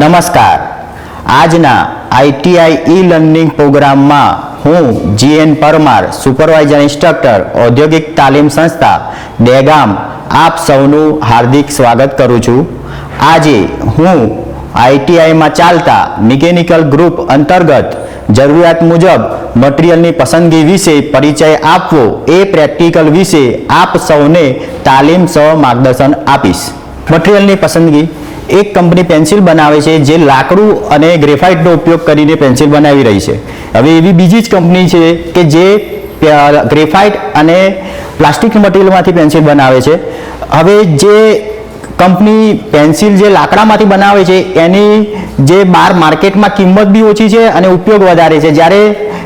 નમસ્કાર. આજના ITI e learning પ્રોગ્રામમાં હું જીએન પરમાર, સુપરવાઇઝર ઇન્સ્ટ્રક્ટર, ઔદ્યોગિક તાલીમ સંસ્થા દેગામ આપ સૌનું હાર્દિક સ્વાગત કરું છું. આજે હું આઈટીઆઈમાં ચાલતા મિકેનિકલ ગ્રુપ અંતર્ગત જરૂરિયાત મુજબ મટીરિયલની પસંદગી વિશે પરિચય આપવો એ પ્રેક્ટિકલ વિશે આપ સૌને તાલીમ સહ માર્ગદર્શન આપીશ. મટીરિયલની પસંદગી એક કંપની પેન્સિલ બનાવે છે જે લાકડું અને ગ્રેફાઇટનો ઉપયોગ કરીને પેન્સિલ બનાવી રહી છે. હવે એવી બીજી જ કંપની છે કે જે ગ્રેફાઇટ અને પ્લાસ્ટિક મટીરિયલમાંથી પેન્સિલ બનાવે છે. હવે જે કંપની પેન્સિલ જે લાકડામાંથી બનાવે છે, એની જે બહાર માર્કેટમાં કિંમત બી ઓછી છે અને ઉપયોગ વધારે છે. જ્યારે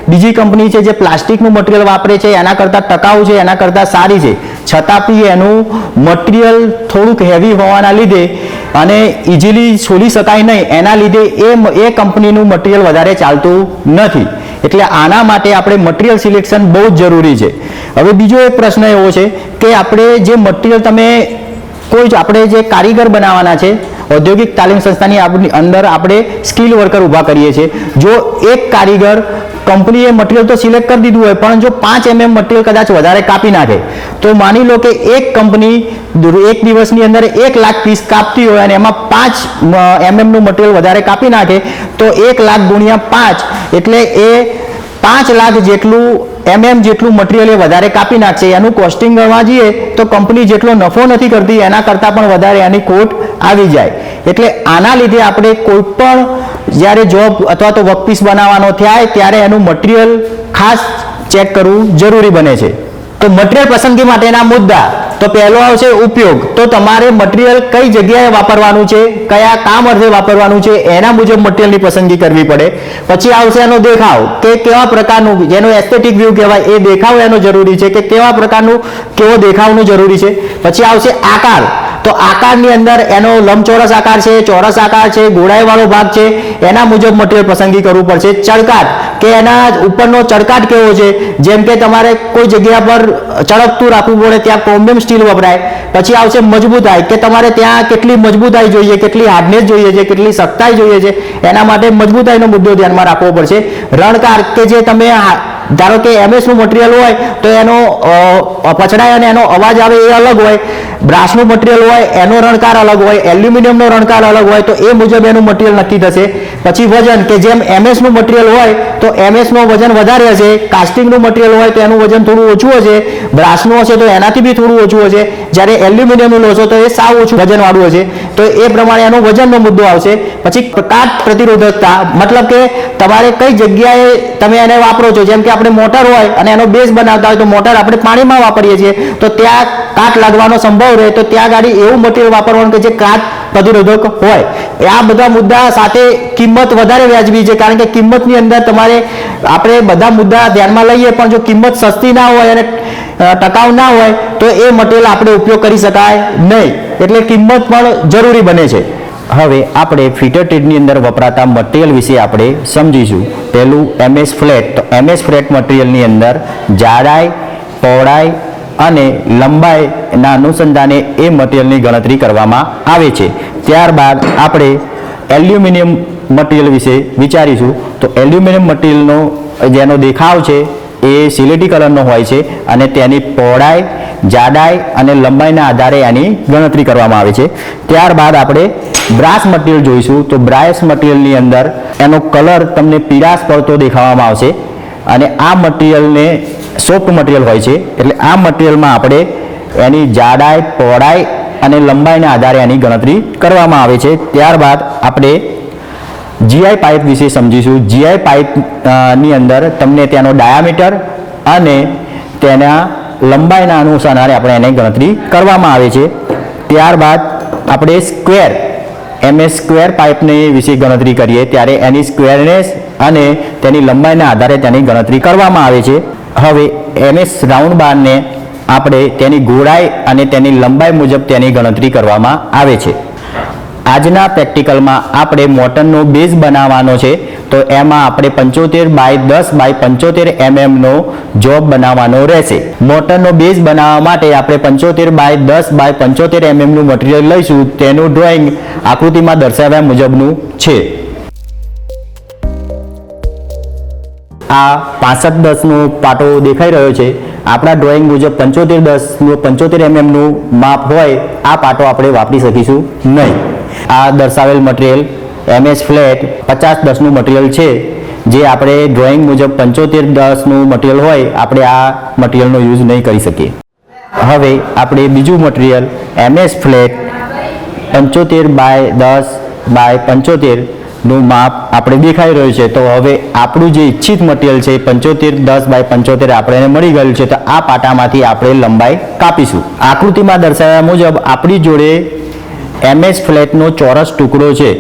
બીજી કંપની છે જે પ્લાસ્ટિકનું મટીરિયલ વાપરે છે, એના કરતાં ટકાઉ છે, એના કરતાં સારી છે. છતાં બી એનું મટીરિયલ થોડુંક હેવી હોવાના લીધે અને ઇઝીલી છોલી શકાય નહીં. એના લીધે એ એ કંપનીનું મટીરિયલ વધારે ચાલતું નથી. એટલે આના માટે આપણે મટીરિયલ સિલેક્શન બહુ જ જરૂરી છે. હવે બીજો એક પ્રશ્ન એવો છે કે આપણે જે મટીરિયલ તમે કોઈ જ, આપણે જે કારીગર બનાવવાના છે, ઔદ્યોગિક તાલીમ સંસ્થાની અંદર આપણે સ્કિલ વર્કર ઊભા કરીએ છીએ. જો એક કારીગર કંપનીએ મટીરિયલ તો સિલેક્ટ કરી દીધું હોય, પણ જો પાંચ એમએમ મટીરિયલ કદાચ વધારે કાપી નાખે, તો માની લો કે એક કંપની એક દિવસની અંદર એક લાખ પીસ કાપતી હોય અને એમાં પાંચ એમએમનું મટીરિયલ વધારે કાપી નાખે, તો એક લાખ ગુણ્યા પાંચ, એટલે એ પાંચ લાખ જેટલું એમએમ જેટલું મટીરિયલ એ વધારે કાપી નાખશે. એનું કોસ્ટિંગ ગણવા જઈએ, તો કંપની જેટલો નફો નથી કરતી, એના કરતાં પણ વધારે એની ખોટ આવી જાય. એટલે આના લીધે આપણે કોઈ પણ જ્યારે જોબ અથવા તો વર્કપીસ બનાવવાનો થાય ત્યારે એનું મટીરિયલ ખાસ ચેક કરવું જરૂરી બને છે. તો મટીરિયલ પસંદગી માટેના મુદ્દા. તો પહેલો આવશે ઉપયોગ. તો તમારે મટીરિયલ કઈ જગ્યાએ વાપરવાનું છે, કયા કામ અર્થે વાપરવાનું છે, એના મુજબ મટીરિયલની પસંદગી કરવી પડે. પછી આવશે એનો દેખાવ કે કેવા પ્રકારનું, જેનો એસ્થેટિક વ્યૂ કહેવાય એ દેખાવ એનો જરૂરી છે કે કેવા પ્રકારનું, કેવો દેખાવનું જરૂરી છે. પછી આવશે આકાર. તો આકારની અંદર એનો લંબચોરસ આકાર છે, ચોરસ આકાર છે, ગોળાઈવાળો ભાગ છે, એના મુજબ મટીરિયલ પસંદગી કરવું પડશે. ચળકાટ કે એના ઉપરનો ચળકાટ કેવો છે? જેમ કે તમારે કોઈ જગ્યા પર ચળકતું રાખવું પડે, ત્યાં ક્રોમિયમ સ્ટીલ વપરાય. પછી આવશે મજબૂતાઈ, કે તમારે ત્યાં કેટલી મજબૂતાઈ જોઈએ કેટલી હાર્ડનેસ જોઈએ છે, કેટલી સખ્તાઈ જોઈએ છે, એના માટે મજબૂતાઈનો મુદ્દો ધ્યાનમાં રાખવો પડશે. રણકાર, કે જે તમે ધારો કે એમએસનું મટીરિયલ હોય, તો એનો પછડાય અને એનો અવાજ આવે એ અલગ હોય. બ્રાસનું મટીરિયલ હોય, એનો રણકાર અલગ હોય, એલ્યુમિનિયમનો રણકાર અલગ હોય, તો એ મુજબ એનું મટીરિયલ નક્કી થશે. પછી વજન, કે જેમ એમએસનું મટીરિયલ હોય, તો એમએસનું વજન વધારે હશે. કાસ્ટિંગનું મટીરિયલ હોય, તો એનું વજન થોડું ઓછું હશે. બ્રાસનું હશે, તો એનાથી બી થોડું ઓછું હશે. જ્યારે એલ્યુમિનિયમનું લો છો, તો એ સાવ ઓછું વજનવાળું હશે. તો એ પ્રમાણે એનો વજનનો મુદ્દો આવશે. પછી કાટ પ્રતિરોધકતા, મતલબ કે તમારે કઈ જગ્યાએ તમે એને વાપરો છો, જેમ કે આપણે મોટર હોય અને એનો બેઝ બનાવતા હોય તો મોટર આપણે પાણીમાં વાપરીએ છીએ, તો ત્યાં કાટ લાગવાનો સંભવ રહે તો ત્યાં ગાડી એવું મટીરિયલ વાપરવાનું કે જે કાટ પ્રતિરોધક હોય. આ બધા મુદ્દા સાથે કિંમત વધારે વ્યાજબી છે, કારણ કે કિંમતની અંદર તમારે આપણે બધા મુદ્દા ધ્યાનમાં લઈએ, પણ જો કિંમત સસ્તી ના હોય અને ટકાઉ ના હોય, તો એ મટીરિયલ આપણે ઉપયોગ કરી શકાય નહીં. એટલે કિંમત પણ જરૂરી બને છે. હવે આપણે ફિટર ટ્રેડની અંદર વપરાતા મટીરિયલ વિશે આપણે સમજીશું. પહેલું એમએસ ફ્લેટ. તો એમએસ ફ્લેટ મટીરિયલની અંદર જાડાઈ, પહોળાઈ અને લંબાઈના અનુસંધાને એ મટીરિયલની ગણતરી કરવામાં આવે છે. ત્યારબાદ આપણે એલ્યુમિનિયમ મટીરિયલ વિશે વિચારીશું. તો એલ્યુમિનિયમ મટીરિયલનો જેનો દેખાવ છે એ સિલેટી કલરનો હોય છે અને તેની પહોળાઈ જાડાઈ અને લંબાઈના આધારે એની ગણતરી કરવામાં આવે છે. ત્યારબાદ આપણે બ્રાસ મટીરિયલ જોઈશું. તો બ્રાસ મટીરિયલની અંદર એનો કલર તમને પીળાશ પડતો દેખાવામાં આવશે અને આ મટીરિયલને સોફ્ટ મટીરિયલ હોય છે. એટલે આ મટીરિયલમાં આપણે એની જાડાઈ, પહોળાઈ અને લંબાઈના આધારે એની ગણતરી કરવામાં આવે છે. ત્યારબાદ આપણે જીઆઈ પાઇપ વિશે સમજીશું. જીઆઈ પાઇપની અંદર તમને તેનો ડાયામીટર અને તેના લંબાઈના અનુસારે આપણે એની ગણતરી કરવામાં આવે છે. ત્યારબાદ આપણે સ્ક્વેર એમએસ સ્ક્વેર પાઇપની વિશે ગણતરી કરીએ. ત્યારે એની સ્ક્વેરનેસ અને તેની લંબાઈના આધારે તેની ગણતરી કરવામાં આવે છે. હવે એમએસ રાઉન્ડ બારને આપણે તેની ગોળાઈ અને તેની લંબાઈ મુજબ તેની ગણતરી કરવામાં આવે છે. આજના પ્રેક્ટિકલમાં આપણે મોટરનો બેઝ બનાવવાનો છે. તો એમાં આપણે પંચોતેર બાય દસ બાય પંચોતેર એમએમનો જોબ બનાવવાનો રહેશે. મોટરનો બેઝ બનાવવા માટે આપણે પંચોતેર બાય દસ બાય પંચોતેર એમએમનું મટીરિયલ લઈશું. તેનું ડ્રોઈંગ આકૃતિમાં દર્શાવ્યા મુજબનું છે. આ પાસઠ દસનો પાટો દેખાઈ રહ્યો છે. આપણા ડ્રોઈંગ મુજબ પંચોતેર દસનું પંચોતેર એમએમનું માપ હોય, આ પાટો આપણે વાપરી શકીશું નહીં. આ દર્શાવેલ મટીરિયલ એમએસ ફ્લેટ પચાસ દસનું મટીરિયલ છે. જે આપણે ડ્રોઈંગ મુજબ પંચોતેર દસનું મટીરિયલ હોય, આપણે આ મટીરિયલનો યુઝ નહીં કરી શકીએ. હવે આપણે બીજું મટીરિયલ, એમએસ ફ્લેટ પંચોતેર બાય દસ બાય પંચોતેરનું માપ આપણે દેખાઈ રહ્યું છે. તો હવે આપણું જે ઈચ્છિત મટીરિયલ છે, પંચોતેર દસ બાય પંચોતેર આપણે મળી ગયું છે. તો આ પાટામાંથી આપણે લંબાઈ કાપીશું. આકૃતિમાં દર્શાવ્યા મુજબ આપણી જોડે એમએસ ફ્લેટનો ચોરસ ટુકડો છે.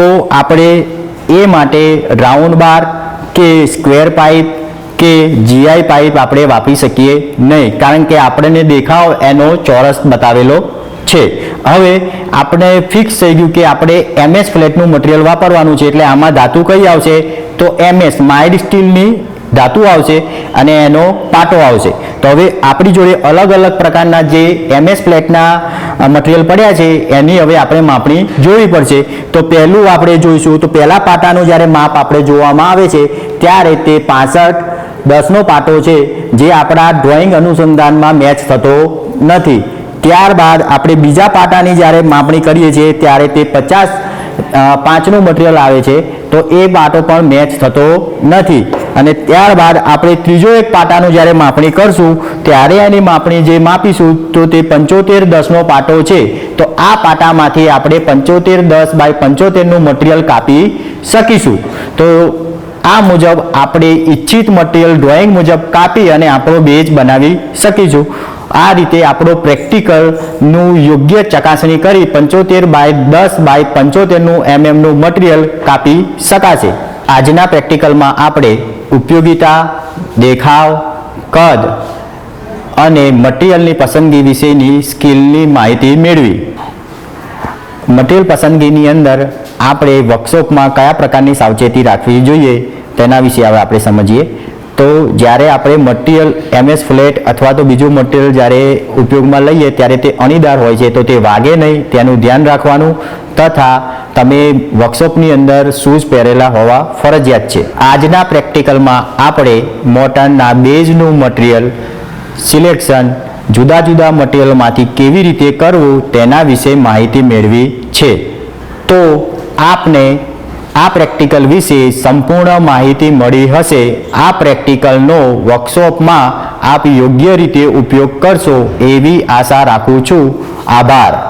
તો આપણે એ માટે રાઉન્ડ બાર કે સ્ક્વેર પાઇપ કે જીઆઈ પાઇપ આપણે વાપરી શકીએ નહીં. કારણ કે આપણને દેખાવ એનો ચોરસ બતાવેલો છે. હવે આપણે ફિક્સ થઈ ગયું કે આપણે એમએસ ફ્લેટનું મટીરિયલ વાપરવાનું છે. એટલે આમાં ધાતુ કઈ આવશે? તો એમએસ માઇલ્ડ સ્ટીલની ધાતુ આવશે અને એનો પાટો આવશે. તો હવે આપણી જોડે અલગ અલગ પ્રકારના જે એમએસ પ્લેટના મટીરિયલ પડ્યા છે, એની હવે આપણે માપણી જોવી પડશે. તો પહેલું આપણે જોઈશું, તો પહેલા પાટાનું જ્યારે માપ આપણે જોવામાં આવે છે, ત્યારે તે પાસઠ દસનો પાટો છે, જે આપણા ડ્રોઈંગ અનુસંધાનમાં મેચ થતો નથી. ત્યારબાદ આપણે બીજા પાટાની જ્યારે માપણી કરીએ છીએ, ત્યારે તે પચાસ પાંચનું મટીરિયલ આવે છે, તો એ પાટો પણ મેચ થતો નથી. અને ત્યારબાદ આપણે ત્રીજો એક પાટાનું જ્યારે માપણી કરશું, ત્યારે એની માપણી જે માપીશું, તો તે પંચોતેર દસનો પાટો છે. તો આ પાટામાંથી આપણે પંચોતેર દસ બાય પંચોતેરનું મટીરિયલ કાપી શકીશું. તો આ મુજબ આપણે ઈચ્છિત મટીરિયલ, ડ્રોઈંગ મુજબ કાપી અને આપણો બેઝ બનાવી શકીશું. આ રીતે આપણો પ્રેક્ટિકલનું યોગ્ય ચકાસણી કરી પંચોતેર બાય દસ બાય પંચોતેરનું એમએમનું મટીરિયલ કાપી શકાશે. આજના પ્રેક્ટિકલમાં આપણે ઉપયોગિતા, દેખાવ, કદ અને મટીરિયલની પસંદગી વિશેની સ્કિલની માહિતી મેળવી. મટીરિયલ પસંદગીની અંદર આપણે વર્કશોપમાં કયા પ્રકારની સાવચેતી રાખવી જોઈએ તેના વિશે હવે આપણે સમજીએ. તો જ્યારે આપણે મટીરિયલ એમએસ ફ્લેટ અથવા તો બીજું મટીરિયલ જ્યારે ઉપયોગમાં લઈએ, ત્યારે તે અણીદાર હોય છે, તો તે વાગે નહીં, તેનું ધ્યાન રાખવાનું તથા તમે વર્કશોપની અંદર શૂઝ પહેરેલા હોવા ફરજિયાત છે. આજના પ્રેક્ટિકલમાં આપણે મોટરના બેઝનું મટીરિયલ સિલેક્શન જુદા જુદા મટીરિયલમાંથી કેવી રીતે કરવું તેના વિશે માહિતી મેળવી છે. તો આપને આ પ્રેક્ટિકલ વિશે સંપૂર્ણ માહિતી મળી હશે. આ પ્રેક્ટિકલનો વર્કશોપમાં આપ યોગ્ય રીતે ઉપયોગ કરશો એવી આશા રાખું છું. આભાર.